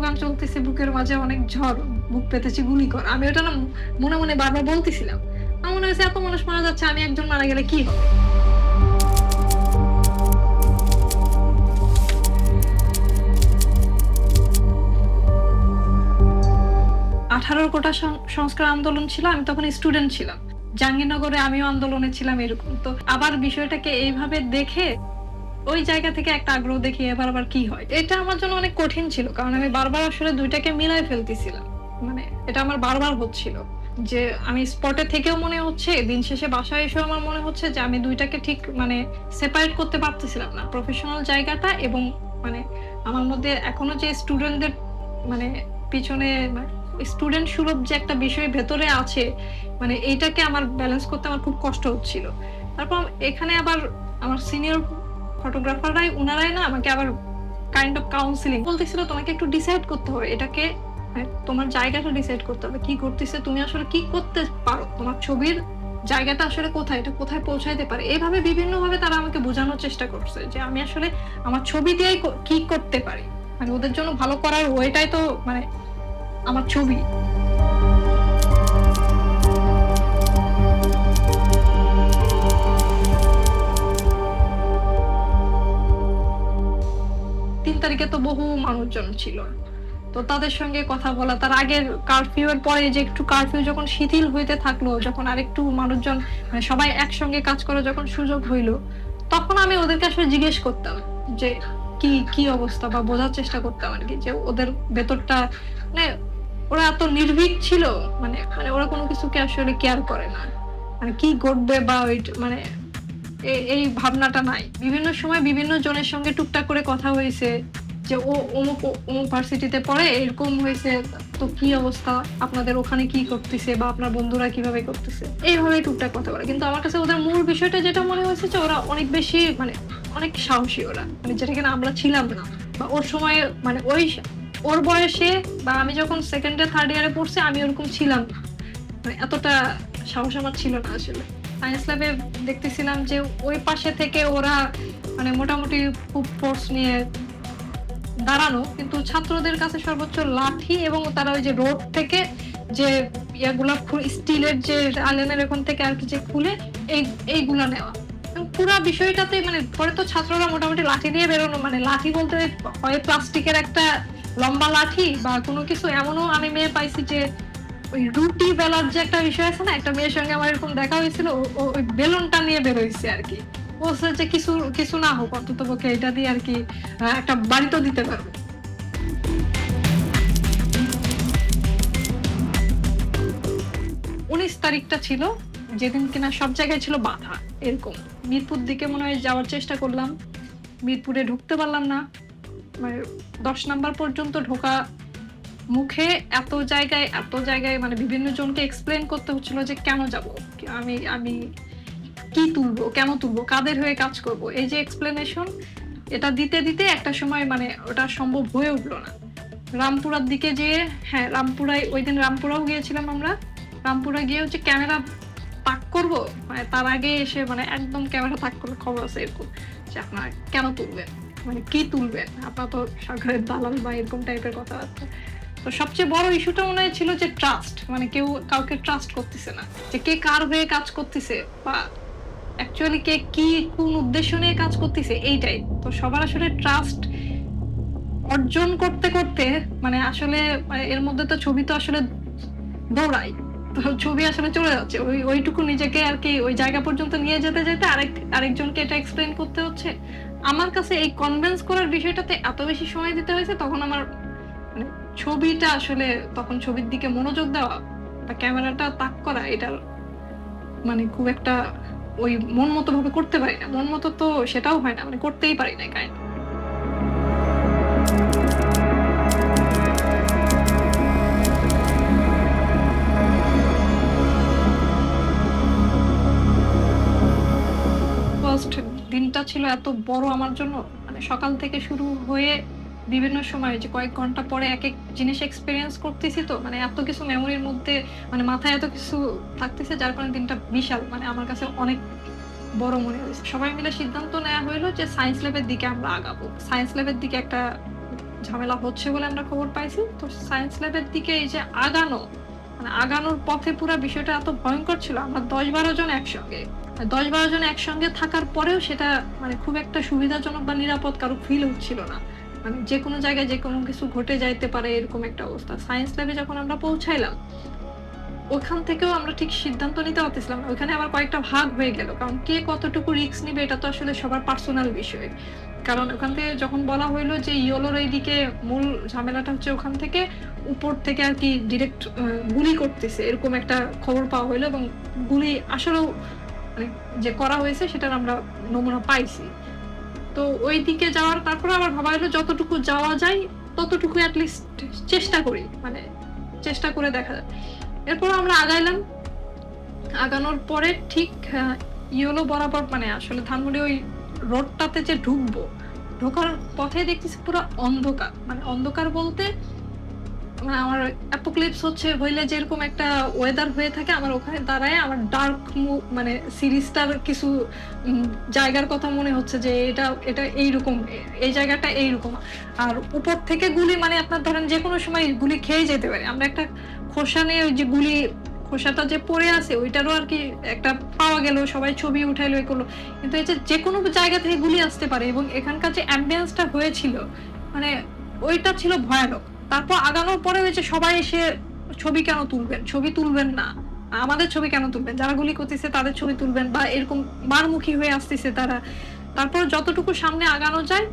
Slogan চলতেছে, বুকের মাঝে অনেক ঝড়, বুক পেতেছে, গুলি কর। আমি ওটা না মনে মনে বারবার বলতেছিলাম। আমার মনে হয়েছে এত মানুষ মারা যাচ্ছে, আমি একজন মারা গেলে কি হবে? আঠারোর কোটা সংস্কার আন্দোলন ছিল, আমি তখন স্টুডেন্ট ছিলাম। জাহাঙ্গীরনগরে আমিও আন্দোলনে ছিলাম এরকম। তো আবার বিষয়টাকে এইভাবে দেখে ওই জায়গা থেকে একটা আগ্রহ দেখি এবার আবার কি হয়? এটা আমার জন্য অনেক কঠিন ছিল, কারণ আমি বারবার আসলে দুইটাকে মিলাই ফেলতেছিলাম। মানে এটা আমার বারবার হচ্ছিল যে আমি স্পটে থেকেও মনে হচ্ছে, দিন শেষে বাসায় এসেও আমার মনে হচ্ছে যে আমি দুইটাকে ঠিক মানে সেপারেট করতে পারতেছিলাম না। প্রফেশনাল জায়গাটা এবং মানে আমার মধ্যে এখনও যে স্টুডেন্টদের মানে পিছনে স্টুডেন্ট সুলভ যে একটা বিষয় ভেতরে আছে মানে এইটাকে আমার ব্যালেন্স করতে আমার খুব কষ্ট হচ্ছিল। তারপর এখানে আবার আমার সিনিয়র ফটোগ্রাফাররাই উনারাই না আমাকে আবার কাইন্ড অফ কাউন্সিলিং বলতেছিল, তোমাকে একটু ডিসাইড করতে হবে। এটাকে মানে তোমার জায়গাটা ডিসাইড করতে হবে। কি করতেছে তুমি আসলে কি করতে পারো? তোমার ছবির জায়গাটা আসলে কোথায়? এটা কোথায় পৌঁছাইতে পারে? এভাবে বিভিন্ন ভাবে তারা আমাকে বোঝানোর চেষ্টা করছে যে আমি আসলে আমার ছবি দিয়েই কো- করতে পারি? মানে ওদের জন্য ভালো করার ওইটাই তো মানে আমার ছবি। তিন তারিখে তো বহু মানুষজন ছিল। তো তাদের সঙ্গে কথা বলা, তার আগের কারফিউ এর পরে যে একটু কারফিউ যখন শিথিল হইতে থাকল, যখন আরেকটু মানুষজন মানে সবাই একসঙ্গে কাজ করার যখন সুযোগ হইল, তখন আমি ওদেরকে আসলে জিজ্ঞেস করতাম যে, কি কি অবস্থা বা বোঝার চেষ্টা করতাম আর কি যে ওদের ভেতরটা মানে ওরা এত নির্ভীক ছিল মানে মানে ওরা কোনো কিছুকে আসলে কেয়ার করে না। মানে কি ঘটবে বা ওই মানে এই ভাবনাটা নাই। বিভিন্ন সময় বিভিন্ন জনের সঙ্গে টুকটাক করে কথা হয়েছে যে, ও, অমুক অমুক ভার্সিটিতে পড়ে, এরকম হয়েছে, তো কি অবস্থা? আপনাদের ওখানে কি করতেছে বা আপনার বন্ধুরা কীভাবে করতেছে? এইভাবে টুকটাক কথা বলে। কিন্তু আমার কাছে ওদের মূল বিষয়টা যেটা মনে হয়েছে যে, ওরা অনেক বেশি মানে অনেক সাহসী ওরা। মানে যেটা কিনা আমরা ছিলাম না। বা ওর সময় মানে ওই ওর বয়সে বা আমি যখন সেকেন্ড ইয়ার থার্ড ইয়ারে পড়ছি, আমি ওরকম ছিলাম না। মানে এতটা সাহস আমার ছিল না আসলে। সায়েন্স ল্যাবে দেখতেছিলাম যে ওই পাশে থেকে ওরা মানে মোটামুটি খুব ফোর্স নিয়ে দাঁড়ানো, কিন্তু ছাত্রদের কাছে সর্বোচ্চ লাঠি এবং তারা ওই যে রোড থেকে যে ইয়াগুলা স্টিলের যে আলেনের ওখান থেকে আর কি যে খুলে এই, এইগুলা নেওয়া। পুরো বিষয়টাতে মানে পরে তো ছাত্ররা মোটামুটি লাঠি দিয়ে বেরোনো মানে লাঠি বলতে হয় প্লাস্টিকের একটা লম্বা লাঠি বা কোনো কিছু, এমনও আমি মেয়ে পাইছি যে ওই রুটি বেলার যে একটা বিষয় আছে না, একটা মেয়ের সঙ্গে আমার এরকম দেখা হয়েছিল ওই বেলুনটা নিয়ে বেরোইছে আর কি। বলছে যে কিছু কিছু না হোক, অন্তত পক্ষে এটা দিয়ে আর কি একটা বাড়ি দিতে পারব। উনিশ তারিখটা ছিল, যেদিন কিনা সব জায়গায় ছিল বাধা, এরকম। মিরপুর দিকে মনে হয় যাওয়ার চেষ্টা করলাম, মিরপুরে ঢুকতে পারলাম না। মানে দশ নাম্বার পর্যন্ত ঢোকা মুখে এত জায়গায় এত জায়গায় মানে বিভিন্ন জনকে এক্সপ্লেন করতে হচ্ছিল যে কেন যাব? আমি আমি কি তুলবো? কেন তুলবো? কাদের হয়ে কাজ করব? এই যে এক্সপ্লেনেশন এটা দিতে দিতে একটা সময় মানে ওটা সম্ভব হয়ে উঠল না। রামপুরার দিকে যেয়ে হ্যাঁ রামপুরায়, ওই দিন রামপুরাও গিয়েছিলাম আমরা। রামপুরা গিয়ে হচ্ছে ক্যামেরা তাক করব মানে তার আগে এসে মানে একদম ক্যামেরা তাক করলে খবর আছে এরকম যে আপনারা কেন তুলবেন? মানে কি তুলবেন? আপনার তো সরকারের দালাল বা এরকম টাইপের কথাবার্তা তো সবচেয়ে বড় ইস্যুটা মনে হয় ছিল যে ট্রাস্ট মানে কেউ কাউকে ট্রাস্ট করতেছে না। যে কে কার হয়ে কাজ করতেছে বা অ্যাকচুয়ালি কে কি, কোন উদ্দেশ্য নিয়ে কাজ করতেছে এইটাই। তো সবার আসলে ট্রাস্ট অর্জন করতে করতে মানে আসলে মানে এর মধ্যে তো ছবি তো আসলে দৌড়াই তো ছবি আসলে চলে যাচ্ছে। ওই, ওইটুকু নিজেকে আর কি ওই জায়গা পর্যন্ত নিয়ে যেতে যেতে আরেক, আরেকজনকে এটা এক্সপ্লেন করতে হচ্ছে। আমার কাছে এই কনভিন্স করার বিষয়টাতে এত বেশি সময় দিতে হয়েছে, তখন আমার মানে ছবিটা আসলে তখন ছবির দিকে মনোযোগ দেওয়া বা ক্যামেরাটা তাক করা, এটা মানে খুব একটা ওই মন মতো ভাবে করতে পারি না। মন মতো তো সেটাও হয় না মানে করতেই পারি না কাইন্ড দিনটা ছিল এত বড় আমার জন্য মানে সকাল থেকে শুরু হয়ে বিভিন্ন সময় যে কয়েক ঘণ্টা পরে এক এক জিনিস এক্সপিরিয়েন্স করতেছি তো মানে এত কিছু মেমোরির মধ্যে মানে মাথায় এত কিছু থাকতেছে যার কারণে দিনটা বিশাল মানে আমার কাছে অনেক বড় মনে হয়েছে। সবাই মিলে সিদ্ধান্ত নেওয়া হইল যে সায়েন্স ল্যাবের দিকে আমরা আগাবো। সায়েন্স ল্যাবের দিকে একটা ঝামেলা হচ্ছে বলে আমরা খবর পাইছি। তো সায়েন্স ল্যাবের দিকে এই যে আগানো মানে আগানোর পথে পুরো বিষয়টা এত ভয়ঙ্কর ছিল। আমরা দশ বারো জন একসঙ্গে দশ বারো জন একসঙ্গে থাকার পরেও সেটা মানে খুব একটা সুবিধাজনক বা নিরাপদ কারও ফিল হচ্ছিল না। মানে যে কোনো জায়গায় যে কোনো কিছু ঘটে যাইতে পারে এরকম একটা অবস্থা। সায়েন্স ল্যাবে যখন আমরা পৌঁছাইলাম, ওখান থেকেও আমরা ঠিক সিদ্ধান্ত নিতে পারতেছিলাম ওখানে আবার কয়েকটা ভাগ হয়ে গেল। কারণ কে কতটুকু রিস্ক নিবে এটা তো আসলে সবার পার্সোনাল বিষয়। কারণ ওখান থেকে যখন বলা হইল যে ইয়োলোর এইদিকে মূল ঝামেলাটা হচ্ছে ওখান থেকে উপর থেকে আর কি ডিরেক্ট গুলি করতেছে এরকম একটা খবর পাওয়া হইল এবং গুলি আসলেও মানে যে করা হয়েছে সেটার আমরা নমুনা পাইছি। তো ওই দিকে যাওয়ার তারপরে আবার ভাবা হলো যতটুকু যাওয়া যায়, ততটুকু অ্যাটলিস্ট চেষ্টা করি মানে চেষ্টা করে দেখা যায়। এরপর আমরা আগাইলাম। আগানোর পরে ঠিক ইয়েলো বরাবর মানে আসলে ধানমন্ডি ওই রোডটাতে যে ঢুকবো, ঢোকার পথে দেখতেছি পুরো অন্ধকার। মানে অন্ধকার বলতে আমার অ্যাপোক্লিপস হচ্ছে, হইলে যেরকম একটা ওয়েদার হয়ে থাকে, আমার ওখানে দাঁড়ায়, আমার ডার্ক মানে সিরিজটার কিছু জায়গার কথা মনে হচ্ছে যে এটা এটা এইরকম, এই জায়গাটা এইরকম। আর উপর থেকে গুলি মানে আপনার ধরেন যে কোনো সময় গুলি খেয়ে যেতে পারে। আমরা একটা খোসা নিয়ে ওই যে গুলি, খোসাটা যে পড়ে আছে, ওইটারও আর কি একটা পাওয়া গেল, সবাই ছবি উঠাইলো, এ করল। কিন্তু এই যে কোনো জায়গা থেকে গুলি আসতে পারে, এবং এখানকার যে অ্যাম্বিয়েন্সটা হয়েছিল মানে ওইটা ছিল ভয়ানক। তারপর আগানোর পরে হয়েছে সবাই এসে ছবি কেন তুলবেন? ছবি তুলবেন না। আমাদের ছবি কেন তুলবেন? যারা গুলি করতেছে তাদের ছবি তুলবেন বা এরকম মারমুখী হয়ে আসতেছে তারা। তারপর যতটুকু সামনে আগানো যায়,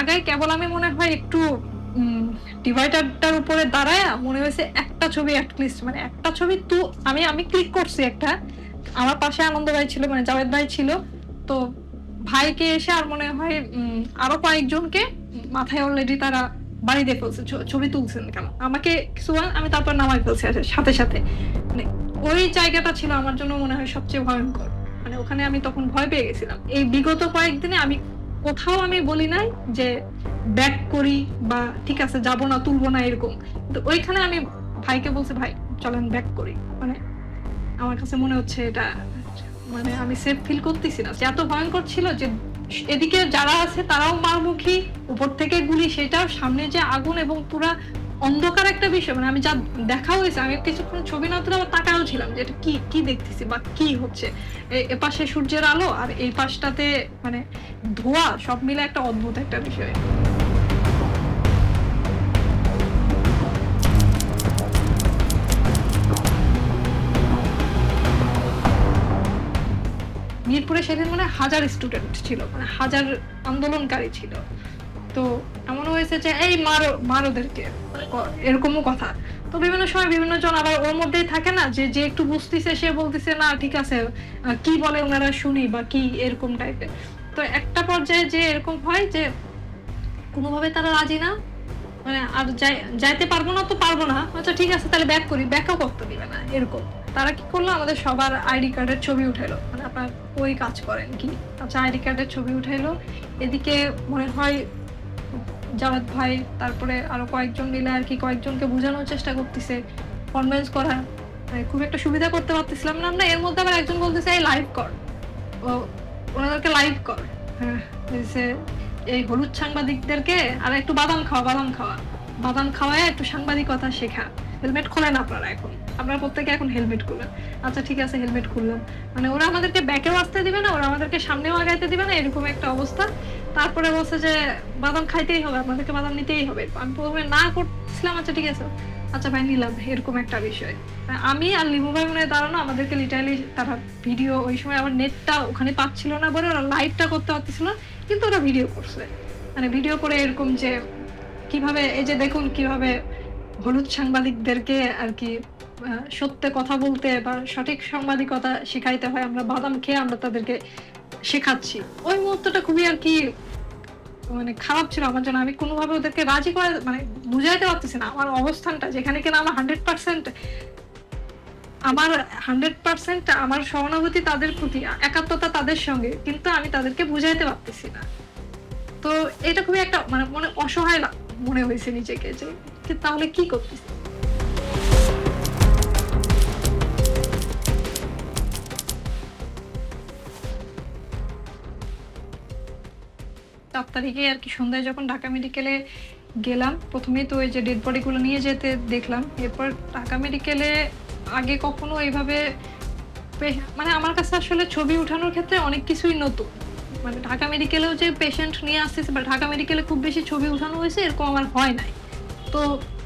আগায় কেবল আমি মনে হয় একটু ডিভাইডারটার উপরে দাঁড়ায় মনে হয়েছে একটা ছবি অ্যাটলিস্ট মানে একটা ছবি তো আমি আমি ক্লিক করছি একটা। আমার পাশে আনন্দ ভাই ছিল মানে জাভেদ ভাই ছিল। তো ভাইকে এসে আর মনে হয় আরও কয়েকজনকে মাথায় অলরেডি তারা বাড়ি দিয়ে ফেলছে ছবি তুলছেন কেন? আমাকে বলেন, আমি তারপর নামাই ফেলছি সাথে সাথে। মানে ওই জায়গাটা ছিল আমার জন্য মনে হয় সবচেয়ে ভয়ঙ্কর। মানে ওখানে আমি তখন ভয় পেয়ে গেছিলাম। এই বিগত কয়েকদিনে আমি কোথাও আমি বলি নাই যে ব্যাক করি বা ঠিক আছে যাব না তুলবো না এরকম। কিন্তু ওইখানে আমি ভাইকে বলছি ভাই চলেন ব্যাক করি। মানে আমার কাছে মনে হচ্ছে এটা মানে আমি সেফ ফিল করতেছি না। এত ভয়ঙ্কর ছিল যে এদিকে যারা আছে তারাও মারমুখী উপর থেকে গুলি, সেটাও সামনে যে আগুন এবং পুরা অন্ধকার একটা বিষয়। মানে আমি যা দেখা হয়েছে আমি কিছুক্ষণ ছবি না তুলে আবার তাকাও ছিলাম যে এটা কি কি দেখতেছি বা কি হচ্ছে। এ পাশে সূর্যের আলো আর এই পাশটাতে মানে ধোয়া, সব মিলে একটা অদ্ভুত একটা বিষয়। মিরপুরে সেদিন মানে হাজার স্টুডেন্ট ছিল মানে হাজার আন্দোলনকারী ছিল। তো এমন হয়েছে যে, এই মারো মারোদেরকে এরকমও কথা। তো বিভিন্ন সময় বিভিন্ন জন আবার ওর মধ্যেই থাকে না, যে যে একটু বুঝতেছে, সে বলতেছে, না, ঠিক আছে কি বলে ওনারা শুনি বা কি এরকম টাইপের তো একটা পর্যায়ে যে এরকম হয় যে, কোনোভাবে তারা রাজি না মানে আর যাই- যাইতে পারব না তো পারব না। আচ্ছা ঠিক আছে, তাহলে ব্যাক করি। ব্যাকও করতে দিবে না, এরকম। তারা কি করল? আমাদের সবার আইডি কার্ডের ছবি উঠাইলো। মানে আপনার ওই কাজ করেন কি? আচ্ছা আইডি কার্ডের ছবি উঠাইলো। এদিকে মনে হয় জাভেদ ভাই, তারপরে আরও কয়েকজন মিলে আর কি কয়েকজনকে বোঝানোর চেষ্টা করতেছে কনভিন্স করা মানে খুব একটা সুবিধা করতে পারতেছিলাম না আমরা। এর মধ্যে আবার একজন বলতেছে, এই লাইভ কর। ওনাদেরকে লাইভ কর। হ্যাঁ এই হলুদ সাংবাদিকদেরকে আর একটু বাদাম খাওয়া বাদাম খাওয়া। বাদাম খাওয়ায় একটু সাংবাদিকতা শেখা। হেলমেট খোলেন আপনারা এখন। আপনারা প্রত্যেকে এখন হেলমেট খুলবেন আচ্ছা ঠিক আছে হেলমেট খুললাম। মানে ওরা আমাদেরকে ব্যাকেও আসতে দিবে না, ওরা আমাদেরকে সামনেও আগাইতে দিবে না, এরকম একটা অবস্থা। তারপরে বলছে যে, বাদাম খাইতেই হবে, আপনাদেরকে বাদাম নিতেই হবে। আমি প্রথমে না করছিলাম আচ্ছা ঠিক আছে। আচ্ছা ভাই, নিলাম, এরকম একটা বিষয়। আমি আর লিমু ভাই মনে দাঁড়ানো, আমাদেরকে লিটারালি তারা ভিডিও ওই সময় আমার নেটটা ওখানে পাচ্ছিল না বলে ওরা লাইভটা করতে পারতেছিল না, কিন্তু ওরা ভিডিও করছে। মানে ভিডিও করে এরকম যে, কীভাবে, এই যে দেখুন, কীভাবে হলুদ সাংবাদিকদেরকে আর কি সত্যে কথা বলতে বা সঠিক সাংবাদিকতা শেখাইতে হয়, আমরা বাদাম খেয়ে আমরা তাদেরকে শেখাচ্ছি। ওই মুহূর্তটা খুবই আর কি মানে খারাপ ছিল আমার জন্য। আমি কোনোভাবে ওদেরকে রাজি করে মানে বুঝাইতে পারতেছি না আমার অবস্থানটা। যেখানে কিনা আমার হান্ড্রেড পার্সেন্ট আমার হান্ড্রেড পার্সেন্ট আমার সহানুভূতি তাদের প্রতি, একাত্মতা তাদের সঙ্গে, কিন্তু আমি তাদেরকে বুঝাইতে পারতেছি না। তো এটা খুবই একটা মানে মনে অসহায় মনে হয়েছে নিজেকে যে তাহলে কি করতেছি? তারিখে আর কি সন্ধ্যায় যখন ঢাকা মেডিকেলে গেলাম, প্রথমেই তো ওই যে ডেড বডিগুলো নিয়ে যেতে দেখলাম। এরপর ঢাকা মেডিকেলে আগে কখনো এইভাবে মানে আমার কাছে আসলে ছবি উঠানোর ক্ষেত্রে অনেক কিছুই নতুন। মানে ঢাকা মেডিকেলেও যে পেশেন্ট নিয়ে আসতেছে বা ঢাকা মেডিকেলে খুব বেশি ছবি উঠানো হয়েছে, এরকম আমার হয় নাই। তো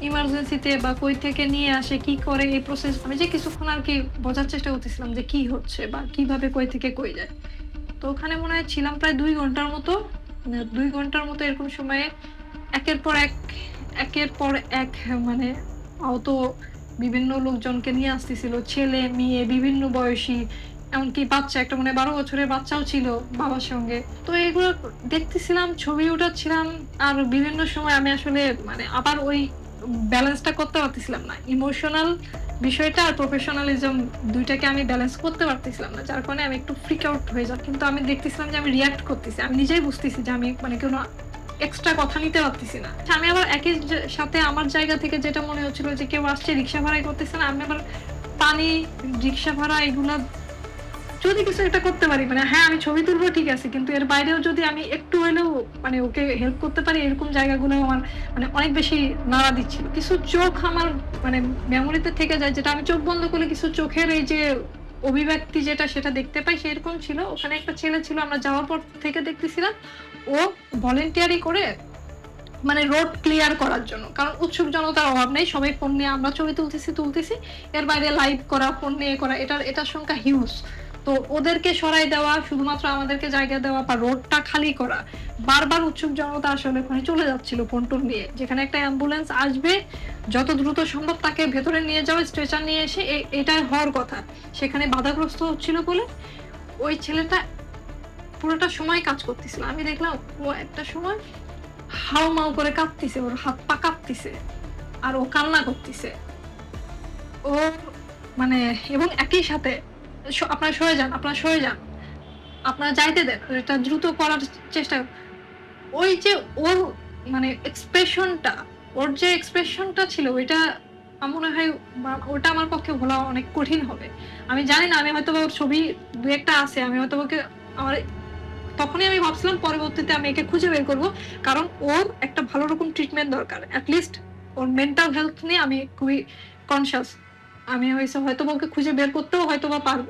ইমার্জেন্সিতে বা কই থেকে নিয়ে আসে, কি করে, এই প্রসেস আমি যে কিছুক্ষণ আর কি বোঝার চেষ্টা করতেছিলাম যে কি হচ্ছে বা কীভাবে কই থেকে কই যায়। তো ওখানে মনে হয় ছিলাম প্রায় দুই ঘণ্টার মতো। দুই ঘণ্টার মতো এরকম সময়ে একের পর এক, একের পর এক মানে আহত বিভিন্ন লোকজনকে নিয়ে আসতেছিল। ছেলে, মেয়ে, বিভিন্ন বয়সী, এমনকি বাচ্চা, একটা মানে বারো বছরের বাচ্চাও ছিল বাবার সঙ্গে। তো এগুলো দেখতেছিলাম, ছবি উঠাচ্ছিলাম, আর বিভিন্ন সময় আমি আসলে মানে আবার ওই ব্যালেন্সটা করতে পারতেছিলাম না। ইমোশনাল বিষয়টা আর প্রফেশনালিজম দুইটাকে আমি ব্যালেন্স করতে পারতেছিলাম না, যার কারণে আমি একটু ফ্রিক আউট হয়ে যাব কিন্তু আমি দেখতেছিলাম যে আমি রিয়াক্ট করতেছি। আমি নিজেই বুঝতেছি যে আমি মানে কোনো এক্সট্রা কথা নিতে পারতেছি না। আমি আবার একই সাথে আমার জায়গা থেকে যেটা মনে হচ্ছিল যে কেউ আসছে, রিক্সা ভাড়াই করতেছে না, আমি আবার পানি, রিক্সা ভাড়া এগুলা যদি কিছু একটা করতে পারি মানে হ্যাঁ আমি ছবি তুলবো, ঠিক আছে, কিন্তু এর বাইরেও যদি আমি একটু হলেও মানে ওকে হেল্প করতে পারি, এরকম জায়গাগুলো আমার মানে অনেক বেশি নাড়া দিচ্ছিল কিছু চোখ আমার মানে মেমোরিতে থেকে যায়, যেটা আমি চোখ বন্ধ করলে কিছু চোখের এই যে অভিব্যক্তি যেটা, সেটা দেখতে পাই, সেরকম ছিল। ওখানে একটা ছেলে ছিল, আমরা যাওয়ার পর থেকে দেখতেছিলাম, ও ভলেন্টিয়ারি করে মানে রোড ক্লিয়ার করার জন্য। কারণ উৎসুক জনতার অভাব নেই, সবাই ফোন নিয়ে, আমরা ছবি তুলতেছি তুলতেছি, এর বাইরে লাইভ করা ফোন নিয়ে করা, এটার এটার সংখ্যা হিউজ তো ওদেরকে সরাই দেওয়া, শুধুমাত্র আমাদেরকে জায়গা দেওয়া বা রোডটা খালি করা, বারবার উৎসুক জনতা আসলে ওখানে চলে যাচ্ছিল ফোনটোন নিয়ে। যেখানে একটা অ্যাম্বুলেন্স আসবে, যত দ্রুত সম্ভব তাকে ভেতরে নিয়ে যাওয়া স্ট্রেচার নিয়ে এসে এটাই হওয়ার কথা। সেখানে বাধাগ্রস্ত হচ্ছিল বলে ওই ছেলেটা পুরোটা সময় কাজ করতেছিল। আমি দেখলাম, ও একটা সময় হাও মাও করে কাঁপতিছে ওর হাত পা কাঁপতিছে, আর ও কান্না করতেছে। ও মানে এবং একই সাথে আপনারা সরে যান, আপনারা সরে যান। আপনারা যাইতে দেন, এটা দ্রুত করার চেষ্টা। ওই যে ওর মানে এক্সপ্রেশনটা ওর যে এক্সপ্রেশনটা ছিল, ওইটা আমার মনে হয় ওটা আমার পক্ষে ভোলা অনেক কঠিন হবে। আমি জানি না, আমি হয়তো ওর ছবি দু একটা আছে, আমি হয়তো ওকে, আমার তখনই আমি ভাবছিলাম পরবর্তীতে আমি একে খুঁজে বের করব, কারণ ওর একটা ভালো রকম ট্রিটমেন্ট দরকার। অ্যাটলিস্ট ওর মেন্টাল হেলথ নিয়ে আমি খুবই কনসিয়াস আমি হয়েছে হয়তো ওকে খুঁজে বের করতেও হয়তো বা পারব।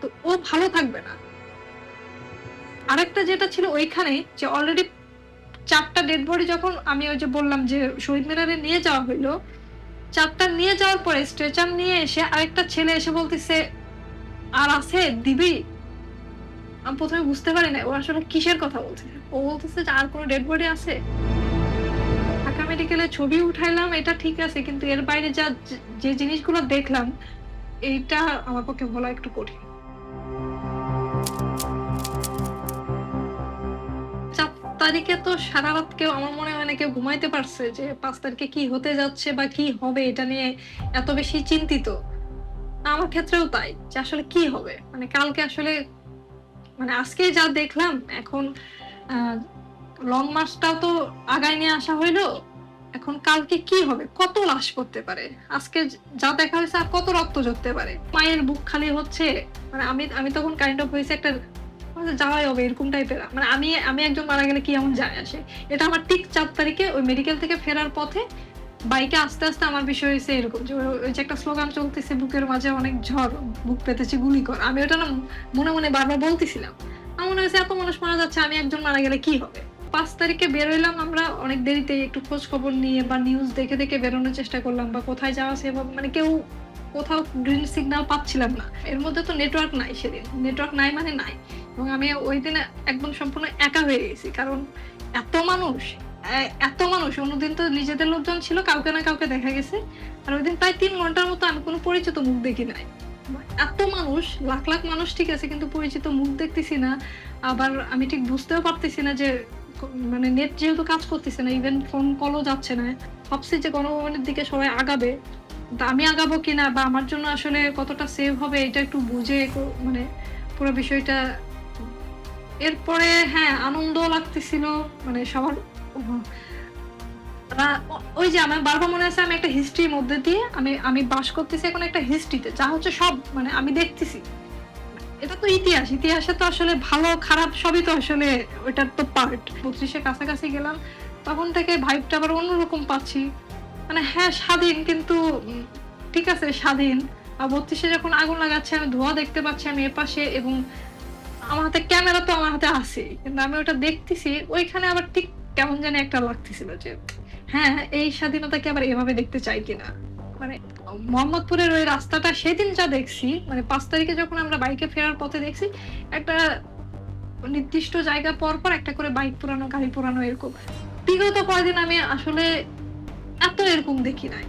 তো ও ভালো থাকবে না। আরেকটা যেটা ছিল ওইখানে যে অলরেডি চারটা ডেড বডি যখন আমি ওই যে বললাম যে শহীদ মিনারে নিয়ে যাওয়া হইল, চারটা নিয়ে যাওয়ার পরে স্ট্রেচার নিয়ে এসে আরেকটা ছেলে এসে বলতেছে, আর আছে দিবি? আমি প্রথমে বুঝতে পারি না ও আসলে কিসের কথা বলছে? ও বলতেছে যে, আর কোনো ডেড বডি আছে? মেডিকেলে ছবি উঠাইলাম, এটা ঠিক আছে, কিন্তু এর বাইরে যা যে জিনিসগুলো দেখলাম, এইটা আমার পক্ষে বলা একটু কঠিন। তারিখে তো সারা রাত কেউ আমার মনে হয় কেউ ঘুমাইতে পারছে যে পাঁচ তারিখে কি হতে যাচ্ছে বা কি হবে এটা নিয়ে এত বেশি চিন্তিত। আমার ক্ষেত্রেও তাই, যে আসলে কি হবে? মানে কালকে আসলে মানে আজকে যা দেখলাম, এখন লং মার্চটাও তো আগায় নিয়ে আসা হইল এখন কালকে কি হবে? কত লাশ করতে পারে? আজকে যা দেখা হয়েছে আর কত রক্ত ঝরতে পারে? মায়ের বুক খালি হচ্ছে মানে আমি আমি তখন কাইন্ড অফ হয়েছে একটা যাওয়াই হবে এরকম টাইপের মানে আমি আমি একজন মারা গেলে কি এমন যায় আসে? এটা আমার ঠিক চার তারিখে ওই মেডিকেল থেকে ফেরার পথে বাইকে আস্তে আস্তে আমার বিষয় হয়েছে এরকম যে, ওই যে একটা স্লোগান চলতেছে, বুকের মাঝে অনেক ঝড়, বুক পেতেছে গুলি কর। আমি ওটা না মনে মনে বারবার বলতেছিলাম। আমার মনে হয়েছে এত মানুষ মারা যাচ্ছে, আমি একজন মারা গেলে কি হবে? পাঁচ তারিখে বেরোইলাম আমরা, অনেক দেরিতে একটু খোঁজ খবর নিয়ে বা নিউজ দেখে দেখে বেরোনোর চেষ্টা করলাম বা কোথায় যাওয়া সেভাবে মানে কেউ কোথাও গ্রিন সিগন্যাল পাচ্ছিলাম না। এর মধ্যে তো নেটওয়ার্ক নাই সেদিন। নেটওয়ার্ক নাই মানে নাই। এবং আমি ওই দিন একদম সম্পূর্ণ একা হয়ে গেছি। কারণ এত মানুষ এত মানুষ। অন্যদিন তো নিজেদের লোকজন ছিল, কাউকে না কাউকে দেখা গেছে। আর ওই দিন প্রায় তিন ঘণ্টার মতো আমি কোনো পরিচিত মুখ দেখি নাই। এত মানুষ, লাখ লাখ মানুষ ঠিক আছে, কিন্তু পরিচিত মুখ দেখতেছি না। আবার আমি ঠিক বুঝতেও পারতেছি না যে মানে নেট যেহেতু কাজ করতেছে না ইভেন ফোন কলও যাচ্ছে না, ভাবছি যে গণভবনের দিকে সবাই আগাবে। তা আমি আগাবো কিনা বা আমার জন্য আসলে কতটা সেভ হবে এটা একটু বুঝে মানে পুরো বিষয়টা এরপরে হ্যাঁ আনন্দ লাগতেছিল মানে সবার ওই যে আমার বারবার মনে আছে আমি একটা হিস্ট্রির মধ্যে দিয়ে আমি আমি বাস করতেছি এখন একটা হিস্ট্রিতে যা হচ্ছে সব মানে আমি দেখতেছি। এটা তো ইতিহাস, ইতিহাসে তো আসলে ভালো, খারাপ সবই তো আসলে ওইটার তো পার্ট পঁচিশে কাছাকাছি গেলাম, তখন থেকে ভাইবটা আবার অন্যরকম পাচ্ছি। মানে হ্যাঁ স্বাধীন কিন্তু ঠিক আছে, স্বাধীন। আর বত্রিশে যখন আগুন লাগাচ্ছে, আমি ধোঁয়া দেখতে পাচ্ছি, আমি এপাশে এবং আমার হাতে ক্যামেরা তো আমার হাতে আছে কিন্তু আমি ওটা দেখতেছি, ওইখানে আবার ঠিক কেমন জানি একটা লাগতেছিল যে হ্যাঁ এই স্বাধীনতাকে আবার এভাবে দেখতে চাই কিনা। মানে মোহাম্মদপুরের ওই রাস্তাটা সেদিন যা দেখছি মানে পাঁচ তারিখে যখন আমরা বাইকে ফেরার পথে দেখছি, একটা নির্দিষ্ট জায়গা পর পর একটা করে বাইক পুরানো, গাড়ি পুরানো এরকম। বিগত কয়দিন আমি আসলে এত এরকম দেখি নাই।